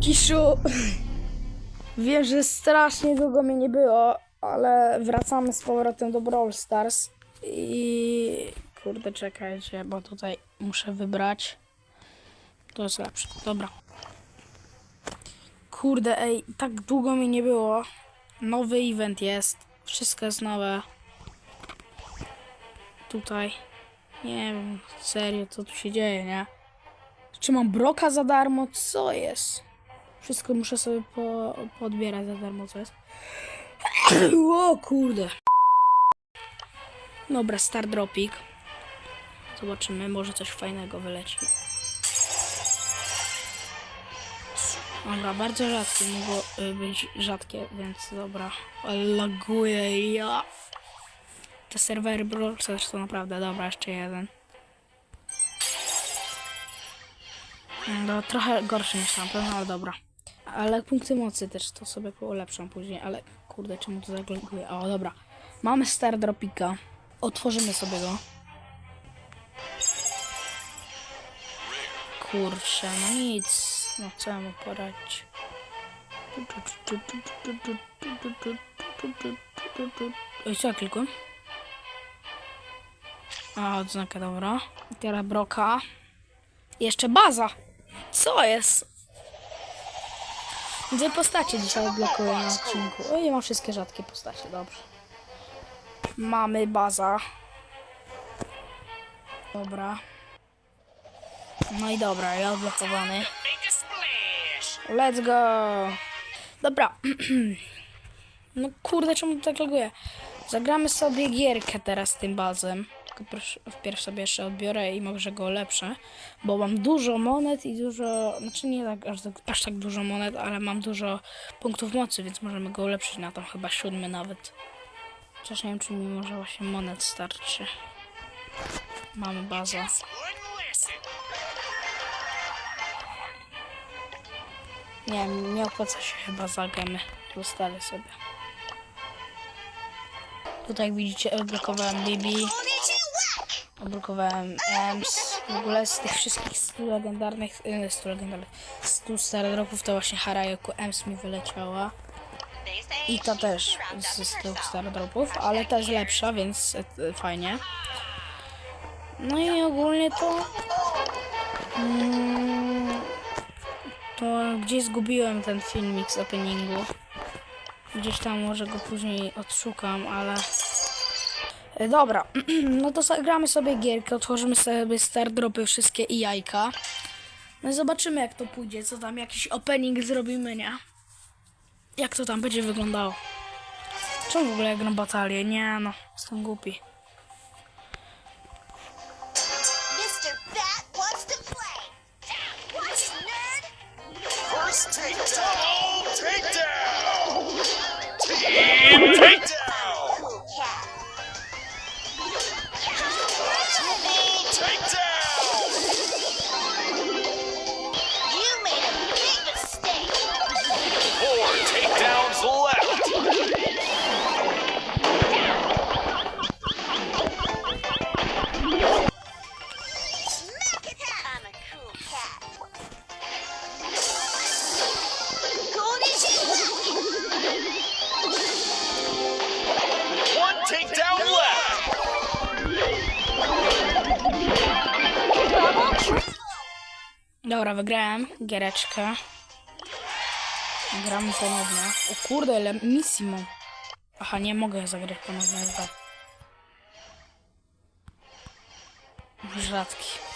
Kiszu. Wiem, że strasznie długo mnie nie było, ale wracamy z powrotem do Brawl Stars. I kurde, czekajcie, bo tutaj muszę wybrać. To jest lepsze. Dobra. Kurde, ej, tak długo mi nie było. Nowy event jest. Wszystko jest nowe. Tutaj. Nie wiem, serio, co tu się dzieje, nie? Czy mam broka za darmo? Co jest? Wszystko muszę sobie po, podbierać za darmo, co jest? o kurde. Dobra, star dropik. Zobaczymy, może coś fajnego wyleci. Dobra, bardzo rzadkie mogło y, być rzadkie, więc dobra. Laguje ja. Te serwery Brawl to naprawdę dobra, jeszcze jeden. No, trochę gorszy niż tamten, ale dobra. Ale punkty mocy też to sobie ulepszam później, ale kurde, czemu to zagląduje? O, dobra. Mamy Star Dropika. Otworzymy sobie go. Kurczę, no nic. No co ja mu poradzić? Oj, co ja klikłem? A, odznaka, dobra. Teraz broka. Jeszcze baza. Co jest? Dwie postacie dzisiaj odblokuję na odcinku. Oj, mam wszystkie rzadkie postacie, dobrze. Mamy baza. Dobra. No i dobra, ja odblokowany. Let's go! Dobra. No kurde, czemu tak laguje? Zagramy sobie gierkę teraz tym bazem. Proszę, wpierw sobie jeszcze odbiorę i może go ulepszę. Bo mam dużo monet i dużo... Znaczy nie tak aż, tak- aż tak dużo monet, ale mam dużo punktów mocy, więc możemy go ulepszyć na tam chyba siódmy nawet. Chociaż nie wiem, czy mi może właśnie monet starczy. Mamy bazę. Nie nie opłaca się chyba za gemy. Zostawię sobie. Tutaj jak widzicie odblokowałem Bibi. Odblokowałem Ems. W ogóle z tych wszystkich 100 legendarnych, e, 100 legendarnych, 100 starodroków to właśnie Harajuku Ems mi wyleciała. I ta też z, z tych starodropów, ale jest lepsza, więc e, e, fajnie. No i ogólnie to... Mm, to gdzieś zgubiłem ten filmik z openingu. Gdzieś tam może go później odszukam, ale... E, Dobra, no to zagramy sobie gierkę, otworzymy sobie star dropy wszystkie i jajka. No i zobaczymy jak to pójdzie, co tam jakiś opening zrobimy, nie? Jak to tam będzie wyglądało. Czemu w ogóle ja gram batalię? Nie no, jestem głupi. Dobra, wygrałem giereczkę. Gramy ponownie. O kurde, ile misji mam. Aha, nie mogę zagrać ponownie. Rzadki.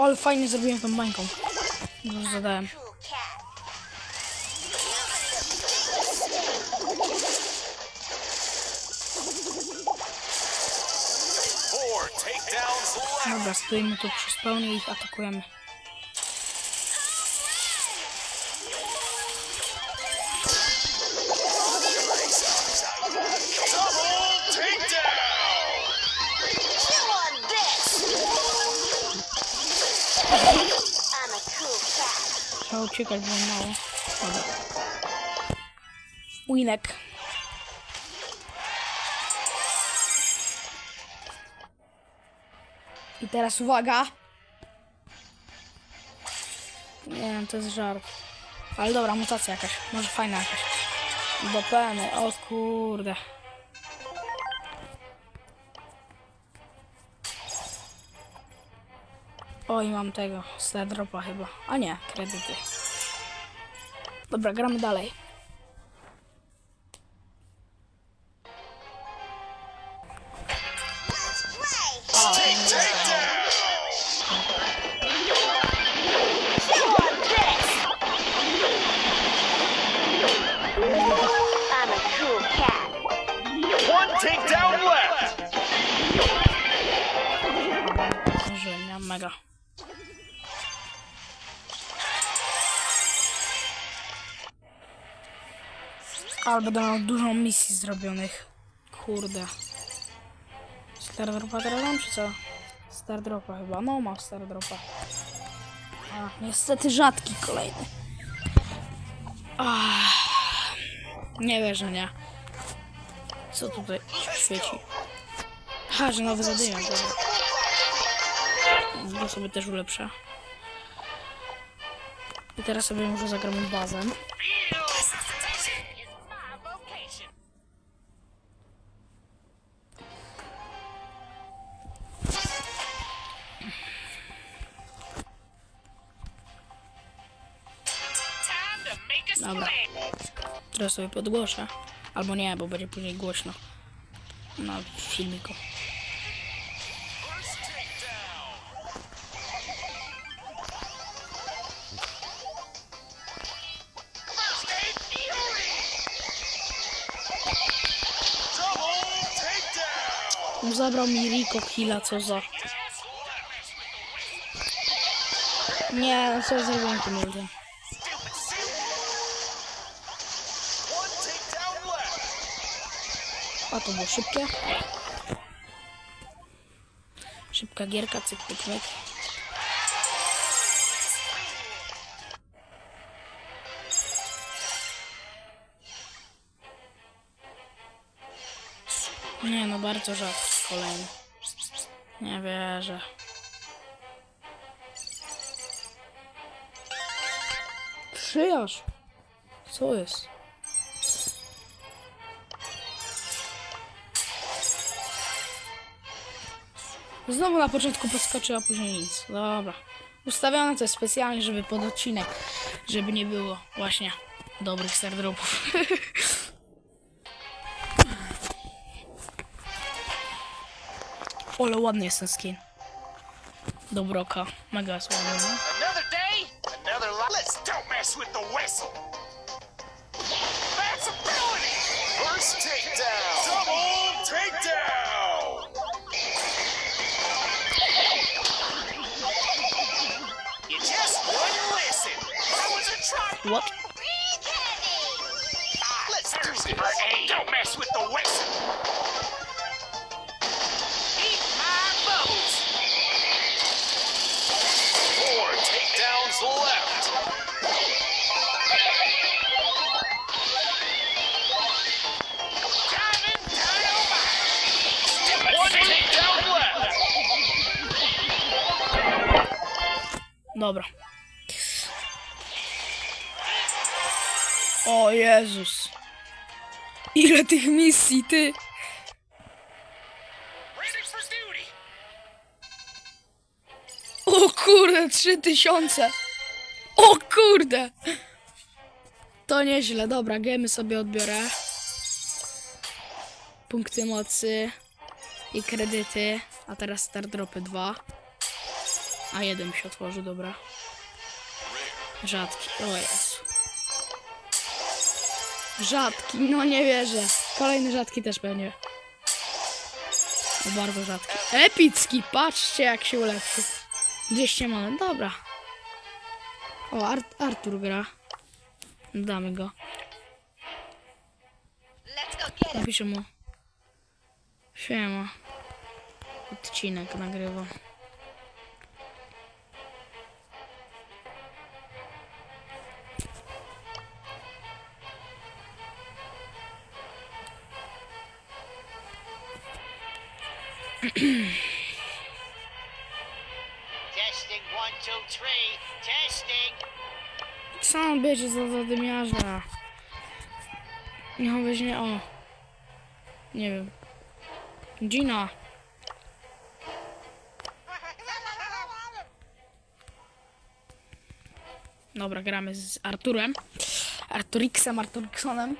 Ale fajnie zrobiłem tą bańką. Dużo zadałem. Dobra, stoimy tu przy spawnie i ich atakujemy. Uciekać, bo mało. Dobra. Winek. I teraz uwaga. Nie wiem, to jest żart. Ale dobra, mutacja jakaś. Może fajna jakaś. Do peny, o kurde. Oj, mam tego. Star dropa chyba. A nie, kredyty. Dobra, gramy dalej. Take Ale będę dużo misji zrobionych. Kurde. Star Dropa teraz mam, czy co? Star Dropa chyba. No, mam Star Dropa. A, niestety rzadki kolejny. Ach, nie wierzę, nie. Co tutaj świeci? Ha, że nowy zadymiar, dobra. Go sobie też ulepszę. I teraz sobie może zagramy bazem. Sobie podgłoszę. Albo nie, bo będzie później głośno. Na filmiku. Zabrał mi Rico Killa, co za... Nie, co zrobiłem tym ludziom? A to było szybkie. Szybka gierka, cyk, pyk, myk. Nie no, bardzo rzadki kolejny. Nie wierzę. Przyjaźń. Co jest? Znowu na początku podskoczy, a później nic. Dobra. Ustawione to jest specjalnie, żeby pod odcinek, żeby nie było właśnie dobrych stardropów. Ale ładny jest ten skin. Dobroka. Mega jest ładny. no. Another day, another life. Let's don't mess with the whistle. That's ability. First takedown. Double What? Let's do this. Don't mess with the whistle. Eat my bubbles. Four takedowns left. Diamond dynamite. One takedown left. Dobra. O Jezus. Ile tych misji, ty? O kurde, trzy tysiące. O kurde. To nieźle, dobra, gemy sobie odbiorę. Punkty mocy i kredyty. A teraz star dropy 2. A jeden mi się otworzy, dobra. Rzadki, o Jezu. Rzadki, no nie wierzę. Kolejny rzadki też będzie. No bardzo rzadki. Epicki, patrzcie jak się ulepszył. 200 monet, dobra. O, Ar Artur gra. Damy go. Napiszę mu. Siema. Odcinek nagrywa. Co on będzie za zadymiarza? Niech on weźmie, o. Nie wiem. Gina. Dobra, gramy z Arturem. Arturiksem, Arturiksonem.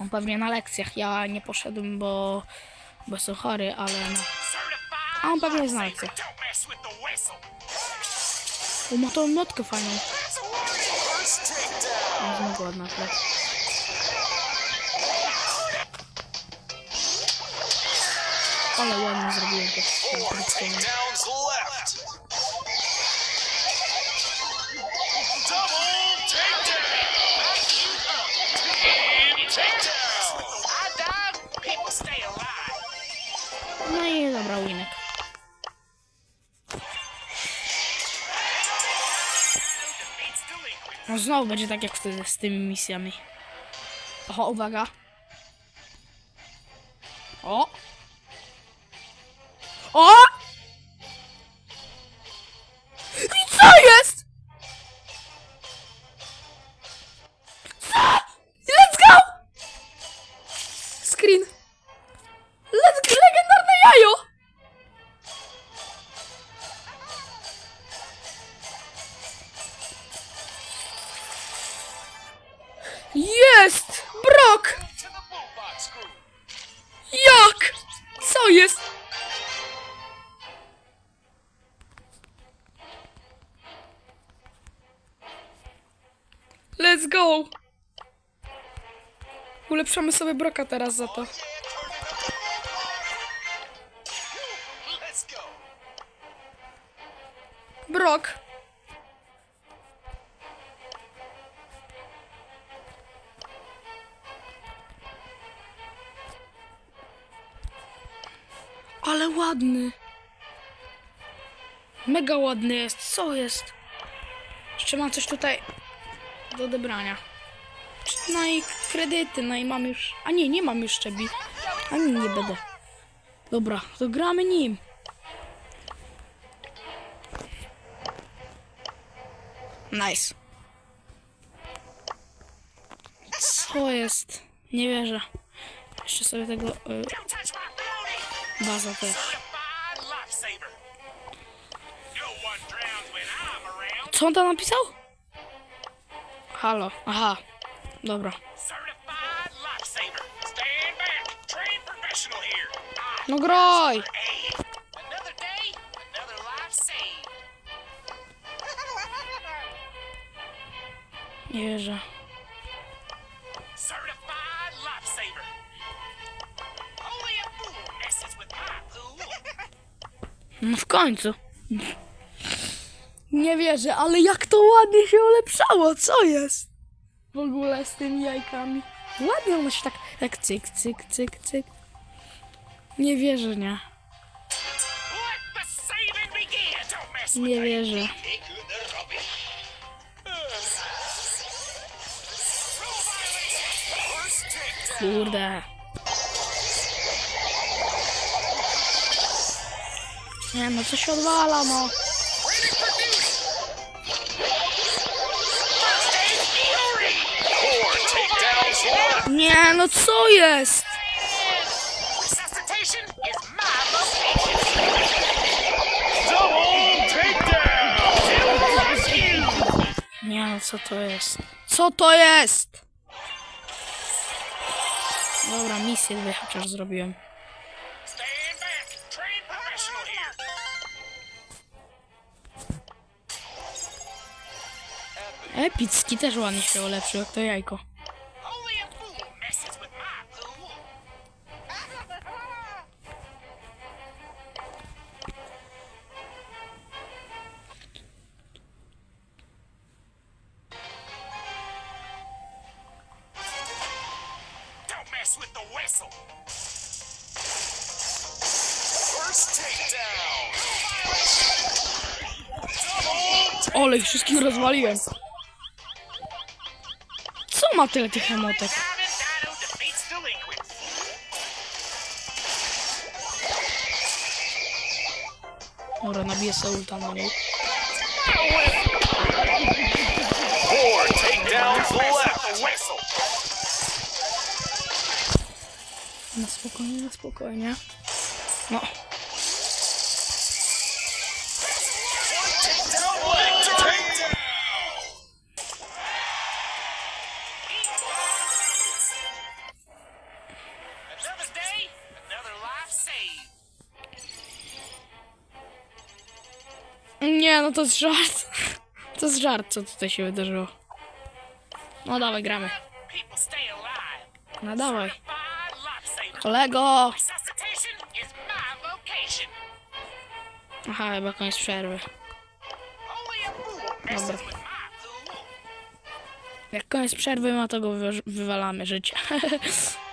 On pewnie na lekcjach. Ja nie poszedłem, bo, bo jestem chory, ale no. A on pewnie jest na lekcjach. O, ma tą notkę fajną. That's a warning. First takedown. Jest znowu ładna. Ale ładnie zrobiłem to. Znowu będzie tak jak wtedy z tymi misjami. Oho, uwaga. O! O! Ulepszamy sobie broka teraz za to. Brok! Ale ładny. Mega ładny jest. Co jest? Jeszcze coś tutaj do odebrania. I kredyty, no i mam już... A nie, nie mam już szczebi. Ani nie będę. Dobra, to gramy nim. Nice. Co jest? Nie wierzę. Jeszcze sobie tego... Y, booty. baza też. Co on tam napisał? Halo. Aha. Dobra. With my pool. No w końcu. Nie wierzę, ale jak to ładnie się ulepszało, co jest? W ogóle z tymi jajkami. Ładnie ono się tak, tak cyk, cyk, cyk, cyk. Nie wierzę, nie. Nie wierzę. Kurde. Nie no, co się odwala, no. Nie no, co jest? Nie co to jest? Co to jest? Dobra, misję dwie chociaż zrobiłem. Epicki też ładnie się ulepszył, jak to jajko. Wali. Co ma tyle tych emotek? Dobra, nabiję sobie ulta na nią. Na spokojnie, na spokojnie. No. Nie, no to jest żart. To jest żart, co tutaj się wydarzyło. No dawaj, gramy. No dawaj. Kolego! Aha, chyba koniec przerwy. Dobra. Jak koniec przerwy ma, to go wywa- wywalamy życie.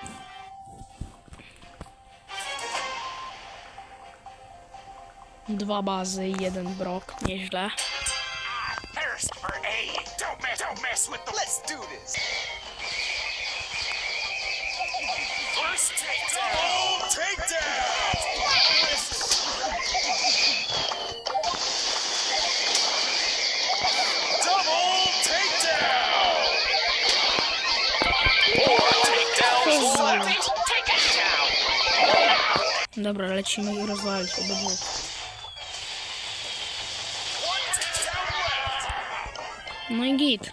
Four takedowns left. Take it down. Dobra, lecimy i rozwalić obydwu. No i git.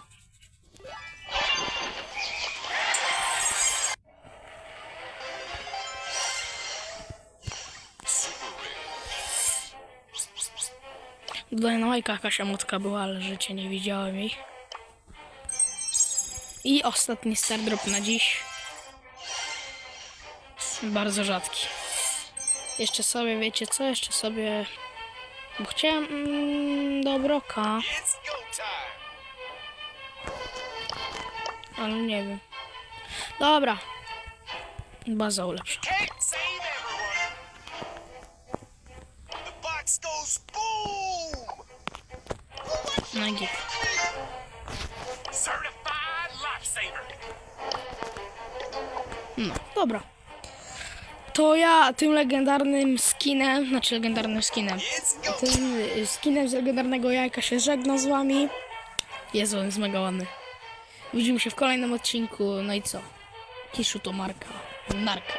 Tutaj na łajkach jakaś emotka była, ale życie nie widziałem jej. I ostatni star drop na dziś. Bardzo rzadki. Jeszcze sobie, wiecie co? Jeszcze sobie... Bo chciałem mm, do Broka, ale nie wiem. Dobra. Baza ulepsza. No i. No, dobra. To ja tym legendarnym skinem, znaczy legendarnym skinem, tym skinem z legendarnego jajka się żegnam z wami. Jezu, on jest mega ładny. Widzimy się w kolejnym odcinku, no i co? Kiszu to marka. Narka.